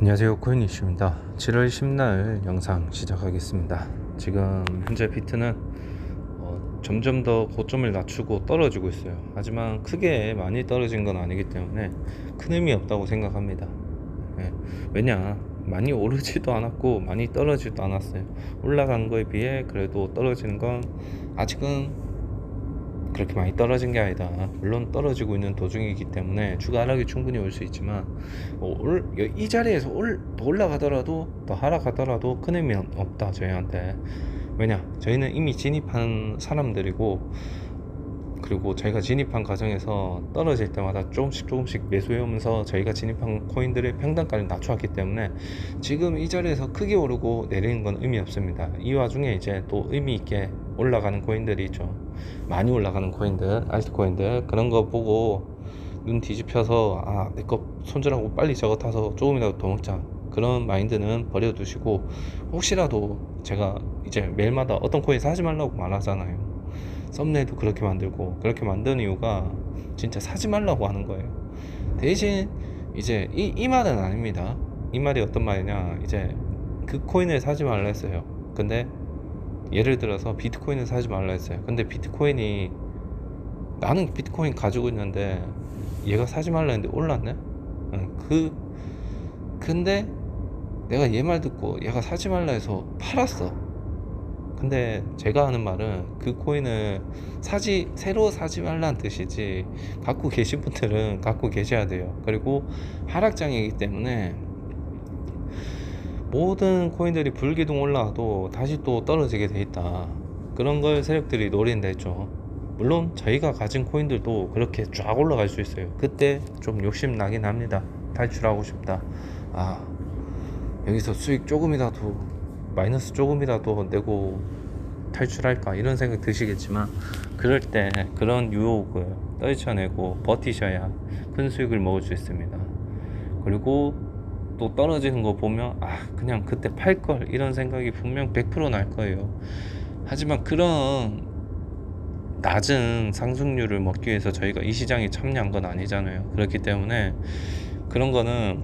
안녕하세요 코인이슈입니다. 7월 10날 영상 시작하겠습니다. 지금 현재 비트는 어, 점점 더 고점을 낮추고 떨어지고 있어요. 하지만 크게 많이 떨어진 건 아니기 때문에 큰 의미 없다고 생각합니다. 예, 왜냐 많이 오르지도 않았고 많이 떨어지도 않았어요. 올라간 거에 비해 그래도 떨어지는 건 아직은 그렇게 많이 떨어진 게 아니다. 물론 떨어지고 있는 도중이기 때문에 주가 하락이 충분히 올 수 있지만 뭐 올, 이 자리에서 올, 더 올라가더라도 더 하락하더라도 큰 의미 없다 저희한테. 왜냐 저희는 이미 진입한 사람들이고 그리고 저희가 진입한 과정에서 떨어질 때마다 조금씩 조금씩 매수해오면서 저희가 진입한 코인들의 평단가를 낮춰왔기 때문에 지금 이 자리에서 크게 오르고 내리는 건 의미 없습니다. 이 와중에 이제 또 의미 있게 올라가는 코인들이 있죠. 많이 올라가는 코인들, 알트코인들 그런 거 보고 눈 뒤집혀서 아 내 거 손절하고 빨리 저거 타서 조금이라도 더 먹자 그런 마인드는 버려두시고 혹시라도 제가 이제 매일마다 어떤 코인 사지 말라고 말하잖아요. 썸네일도 그렇게 만들고 그렇게 만든 이유가 진짜 사지 말라고 하는 거예요. 대신 이제 이, 이 말은 아닙니다. 이 말이 어떤 말이냐 이제 그 코인을 사지 말라 했어요. 근데 예를 들어서 비트코인을 사지 말라 했어요. 근데 비트코인이 나는 비트코인 가지고 있는데 얘가 사지 말라 했는데 올랐네? 응, 그 근데 내가 얘 말 듣고 얘가 사지 말라 해서 팔았어. 근데 제가 하는 말은 그 코인을 사지 새로 사지 말라는 뜻이지 갖고 계신 분들은 갖고 계셔야 돼요. 그리고 하락장이기 때문에 모든 코인들이 불기둥 올라와도 다시 또 떨어지게 돼 있다. 그런 걸 세력들이 노린다 했죠. 물론 저희가 가진 코인들도 그렇게 쫙 올라갈 수 있어요. 그때 좀 욕심 나긴 합니다. 탈출하고 싶다. 아 여기서 수익 조금이라도 마이너스 조금이라도 내고 탈출할까 이런 생각 드시겠지만 그럴 때 그런 유혹을 떨쳐내고 버티셔야 큰 수익을 먹을 수 있습니다. 그리고 또 떨어지는 거 보면 아 그냥 그때 팔 걸 이런 생각이 분명 100%날 거예요. 하지만 그런 낮은 상승률을 먹기 위해서 저희가 이 시장에 참여한 건 아니잖아요. 그렇기 때문에 그런 거는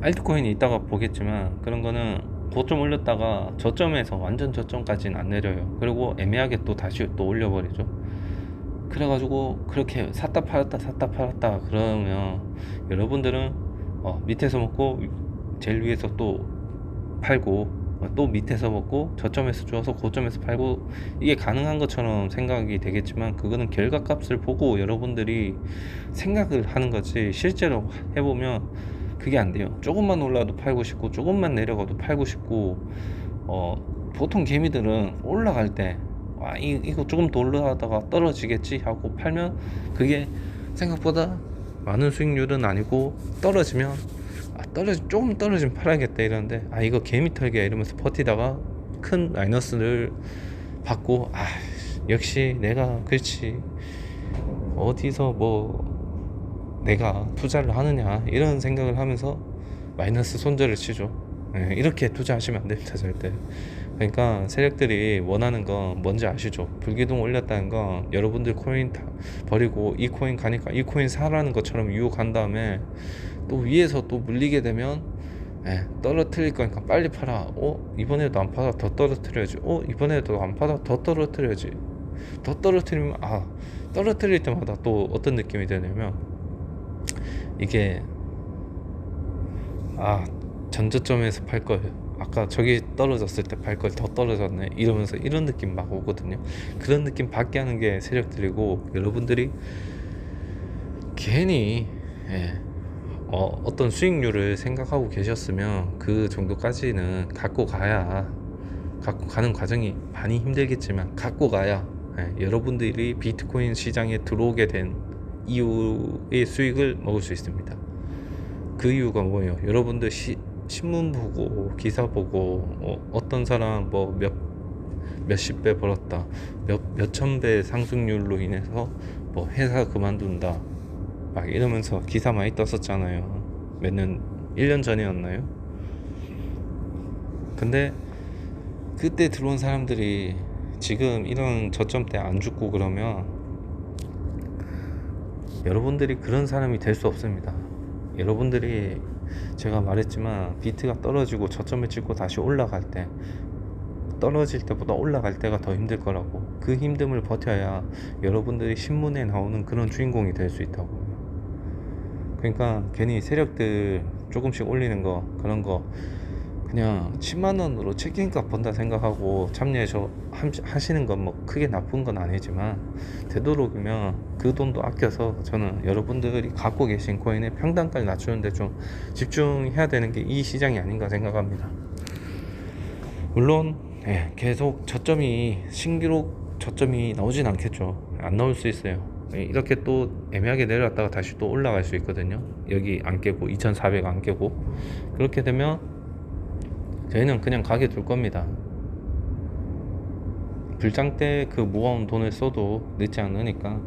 알트코인이 있다가 보겠지만 그런 거는 고점 올렸다가 저점에서 완전 저점까지는 안 내려요. 그리고 애매하게 또 다시 또 올려버리죠. 그래가지고 그렇게 샀다 팔았다 샀다 팔았다 그러면 여러분들은 어, 밑에서 먹고 제일 위에서 또 팔고 어, 또 밑에서 먹고 저점에서 주어서 고점에서 팔고 이게 가능한 것처럼 생각이 되겠지만 그거는 결과값을 보고 여러분들이 생각을 하는 거지 실제로 해보면 그게 안 돼요. 조금만 올라도 팔고 싶고 조금만 내려가도 팔고 싶고 어 보통 개미들은 올라갈 때 와, 이, 이거 조금 더 올라가다가 떨어지겠지 하고 팔면 그게 생각보다 많은 수익률은 아니고 떨어지면 아, 떨어지 조금 떨어지면 팔아야겠다 이러는데 아 이거 개미 털기야 이러면서 버티다가 큰 마이너스를 받고 아 역시 내가 그렇지. 어디서 뭐 내가 투자를 하느냐 이런 생각을 하면서 마이너스 손절을 치죠. 네, 이렇게 투자하시면 안 됩니다 절대 그러니까 세력들이 원하는 건 뭔지 아시죠? 불기둥 올렸다는 건 여러분들 코인 다 버리고 이 코인 가니까 이 코인 사라는 것처럼 유혹한 다음에 또 위에서 또 물리게 되면 예, 떨어뜨릴 거니까 빨리 팔아. 어 이번에도 안 팔아 더 떨어뜨려야지. 어 이번에도 안 팔아 더 떨어뜨려야지. 더 떨어뜨리면 아 떨어뜨릴 때마다 또 어떤 느낌이 드냐면 이게 아 전저점에서 팔 거예요. 아까 저기 떨어졌을 때팔걸더 떨어졌네 이러면서 이런 느낌 막 오거든요. 그런 느낌 받게 하는 게 세력들이고 여러분들이 괜히 예, 어, 어떤 수익률을 생각하고 계셨으면 그 정도까지는 갖고 가야 갖고 가는 과정이 많이 힘들겠지만 갖고 가야 예, 여러분들이 비트코인 시장에 들어오게 된 이후의 수익을 먹을 수 있습니다. 그 이유가 뭐예요? 여러분들 시, 신문 보고 기사 보고 어, 어떤 사람 뭐 몇 몇십 배 벌었다 몇 몇천 배 상승률로 인해서 뭐 회사 그만둔다 막 이러면서 기사 많이 떴었잖아요. 몇 년 1년 전이었나요? 근데 그때 들어온 사람들이 지금 이런 저점 때안 죽고 그러면 여러분들이 그런 사람이 될 수 없습니다. 여러분들이 제가 말했지만 비트가 떨어지고 저점을 찍고 다시 올라갈 때 떨어질 때보다 올라갈 때가 더 힘들 거라고. 그 힘듦을 버텨야 여러분들이 신문에 나오는 그런 주인공이 될 수 있다고. 그러니까 괜히 세력들 조금씩 올리는 거 그런 거 그냥 10만 원으로 치킨값 번다 생각하고 참여해서 함- 하시는 건 뭐 크게 나쁜 건 아니지만 되도록이면 그 돈도 아껴서 저는 여러분들이 갖고 계신 코인의 평단가를 낮추는데 좀 집중해야 되는 게 이 시장이 아닌가 생각합니다. 물론 예, 계속 저점이 신기록 저점이 나오진 않겠죠. 안 나올 수 있어요. 예, 이렇게 또 애매하게 내려왔다가 다시 또 올라갈 수 있거든요. 여기 안 깨고 2,400 안 깨고 그렇게 되면 저희는 그냥 가게 둘 겁니다. 불장 때 그 모아온 돈을 써도 늦지 않으니까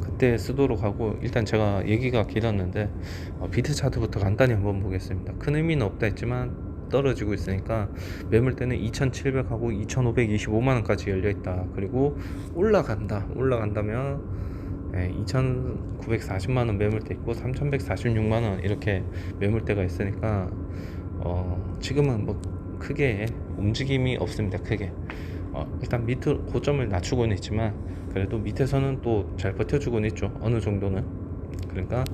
그때 쓰도록 하고 일단 제가 얘기가 길었는데 어, 비트 차트부터 간단히 한번 보겠습니다. 큰 의미는 없다 했지만 떨어지고 있으니까 매물대는 2,700하고 2,525만 원까지 열려 있다. 그리고 올라간다. 올라간다면 예, 2,940만 원 매물대 있고 3,146만 원 이렇게 매물대가 있으니까 어, 지금은 뭐 크게 움직임이 없습니다. 크게. 어, 일단 밑으로 고점을 낮추고는 있지만 그래도 밑에서는 또 잘 버텨주고는 있죠. 어느 정도는. 그러니까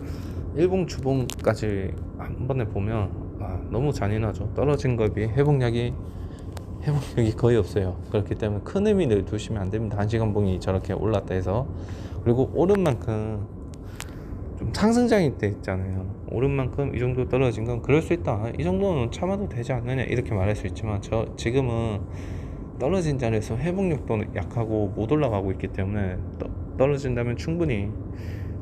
일봉 주봉까지 한 번에 보면 아, 너무 잔인하죠. 떨어진 거에 비해 회복력이 회복력이 거의 없어요. 그렇기 때문에 큰 의미를 두시면 안 됩니다. 한 시간 봉이 저렇게 올랐다 해서 그리고 오른 만큼 좀 상승장일 때 있잖아요. 오른 만큼 이 정도 떨어진 건 그럴 수 있다. 이 정도는 참아도 되지 않느냐 이렇게 말할 수 있지만 저 지금은 떨어진 자리에서 회복력도 약하고 못 올라가고 있기 때문에 떠, 떨어진다면 충분히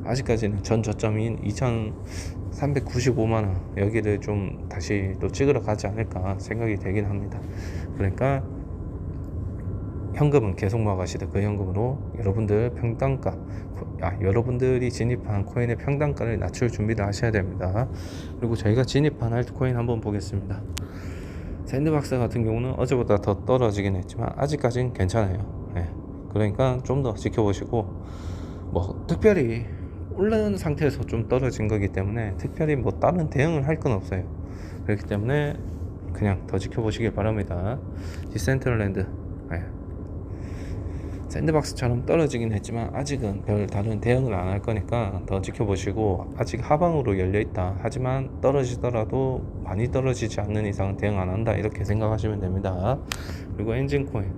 아직까지는 전 저점인 2,395만 원 여기를 좀 다시 또 찍으러 가지 않을까 생각이 되긴 합니다. 그러니까 현금은 계속 모아가시되 그 현금으로 여러분들 평단가 아, 여러분들이 진입한 코인의 평단가를 낮출 준비를 하셔야 됩니다. 그리고 저희가 진입한 알트코인 한번 보겠습니다. 샌드박스 같은 경우는 어제보다 더 떨어지긴 했지만 아직까지는 괜찮아요. 예. 그러니까 좀 더 지켜보시고 뭐 특별히 올라온 상태에서 좀 떨어진 거기 때문에 특별히 뭐 다른 대응을 할 건 없어요. 그렇기 때문에 그냥 더 지켜보시길 바랍니다. 디센트럴랜드 예. 샌드박스처럼 떨어지긴 했지만 아직은 별 다른 대응을 안 할 거니까 더 지켜보시고 아직 하방으로 열려 있다. 하지만 떨어지더라도 많이 떨어지지 않는 이상은 대응 안 한다. 이렇게 생각하시면 됩니다. 그리고 엔진코인.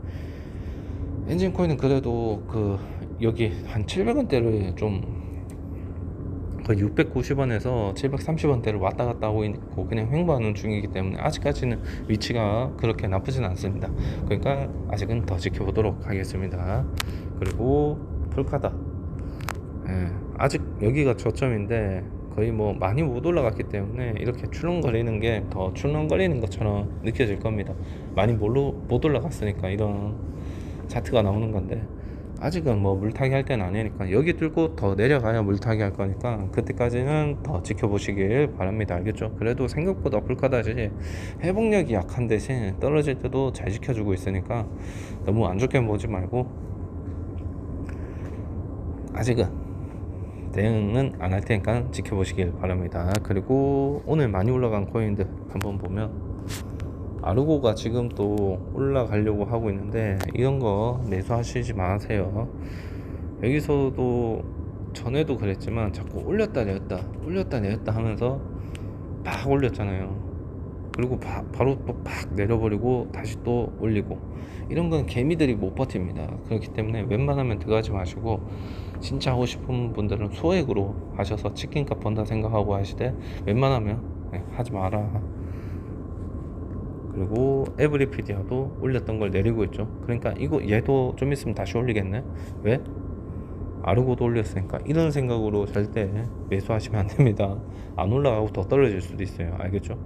엔진코인은 그래도 그 여기 한 700원대를 좀 거의 690원에서 730원대를 왔다 갔다 하고 있고 그냥 횡보하는 중이기 때문에 아직까지는 위치가 그렇게 나쁘진 않습니다. 그러니까 아직은 더 지켜보도록 하겠습니다. 그리고 폴카다. 예, 아직 여기가 저점인데 거의 뭐 많이 못 올라갔기 때문에 이렇게 출렁거리는 게 더 출렁거리는 것처럼 느껴질 겁니다. 많이 못 올라갔으니까 이런 차트가 나오는 건데 아직은 뭐 물타기 할 때는 아니니까 여기 뚫고 더 내려가야 물타기 할 거니까 그때까지는 더 지켜보시길 바랍니다. 알겠죠? 그래도 생각보다 불카다지 회복력이 약한 대신 떨어질 때도 잘 지켜주고 있으니까 너무 안 좋게 보지 말고 아직은 대응은 안 할 테니까 지켜보시길 바랍니다. 그리고 오늘 많이 올라간 코인들 한번 보면 아르고가 지금 또 올라가려고 하고 있는데 이런 거 매수하시지 마세요. 여기서도 전에도 그랬지만 자꾸 올렸다 내렸다 올렸다 내렸다 하면서 팍 올렸잖아요. 그리고 바, 로 또 팍 내려버리고 다시 또 올리고 이런 건 개미들이 못 버팁니다. 그렇기 때문에 웬만하면 들어가지 마시고 진짜 하고 싶은 분들은 소액으로 하셔서 치킨값 번다 생각하고 하시되 웬만하면 네, 하지 마라. 그리고 에브리피디아도 올렸던 걸 내리고 있죠. 그러니까 이거 얘도 좀 있으면 다시 올리겠네. 왜? 아르고도 올렸으니까 이런 생각으로 절대 매수하시면 안 됩니다. 안 올라가고 더 떨어질 수도 있어요. 알겠죠?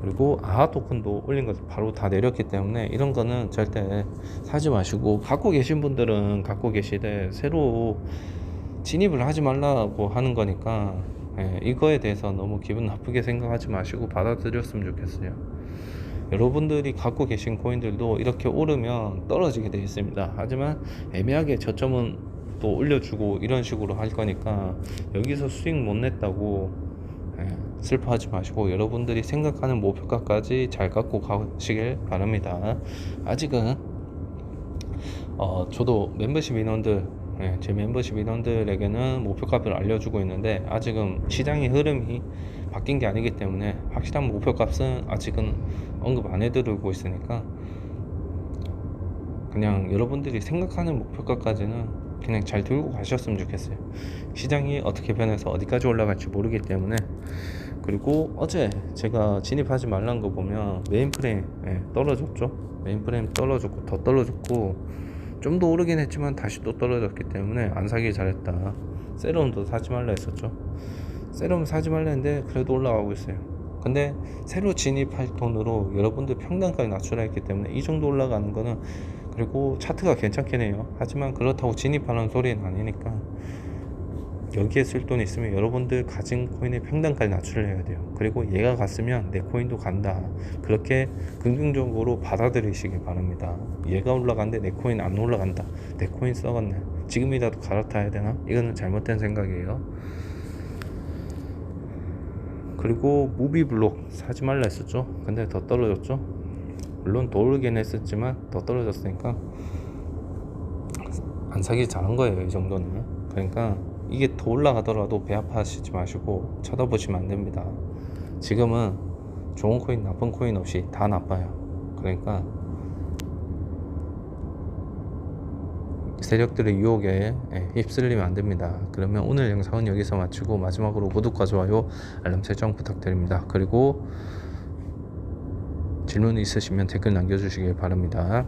그리고 아하 토큰도 올린 거 바로 다 내렸기 때문에 이런 거는 절대 사지 마시고 갖고 계신 분들은 갖고 계시되 새로 진입을 하지 말라고 하는 거니까 예, 이거에 대해서 너무 기분 나쁘게 생각하지 마시고 받아들였으면 좋겠어요. 여러분들이 갖고 계신 코인들도 이렇게 오르면 떨어지게 되어 있습니다. 하지만 애매하게 저점은 또 올려주고 이런 식으로 할 거니까 여기서 수익 못 냈다고 예, 슬퍼하지 마시고 여러분들이 생각하는 목표가까지 잘 갖고 가시길 바랍니다. 아직은 어, 저도 멤버십 인원들 예, 제 멤버십 인원들에게는 목표 값을 알려주고 있는데 아직은 시장의 흐름이 바뀐 게 아니기 때문에 확실한 목표 값은 아직은 언급 안 해드리고 있으니까 그냥 여러분들이 생각하는 목표가까지는 그냥 잘 들고 가셨으면 좋겠어요. 시장이 어떻게 변해서 어디까지 올라갈지 모르기 때문에 그리고 어제 제가 진입하지 말란 거 보면 메인프레임 예, 떨어졌죠. 메인프레임 떨어졌고 더 떨어졌고 좀 더 오르긴 했지만 다시 또 떨어졌기 때문에 안 사길 잘했다. 세럼도 사지 말라 했었죠. 세럼 사지 말라 했는데 그래도 올라가고 있어요. 근데 새로 진입할 돈으로 여러분들 평단가에 낮추라 했기 때문에 이 정도 올라가는 거는 그리고 차트가 괜찮긴 해요. 하지만 그렇다고 진입하는 소리는 아니니까 여기에 쓸 돈 있으면 여러분들 가진 코인의 평단가를 낮추려 해야 돼요. 그리고 얘가 갔으면 내 코인도 간다. 그렇게 긍정적으로 받아들이시기 바랍니다. 얘가 올라갔는데 내 코인 안 올라간다. 내 코인 썩었네. 지금이라도 갈아타야 되나? 이거는 잘못된 생각이에요. 그리고 무비블록 사지 말라 했었죠. 근데 더 떨어졌죠. 물론 더 오르긴 했었지만 더 떨어졌으니까 안 사길 잘한 거예요. 이 정도는. 그러니까 이게 더 올라가더라도 배 아파하시지 마시고 쳐다보시면 안 됩니다. 지금은 좋은 코인, 나쁜 코인 없이 다 나빠요. 그러니까 세력들의 유혹에 예, 휩쓸리면 안 됩니다. 그러면 오늘 영상은 여기서 마치고 마지막으로 구독과 좋아요, 알람 설정 부탁드립니다. 그리고 질문 있으시면 댓글 남겨주시길 바랍니다.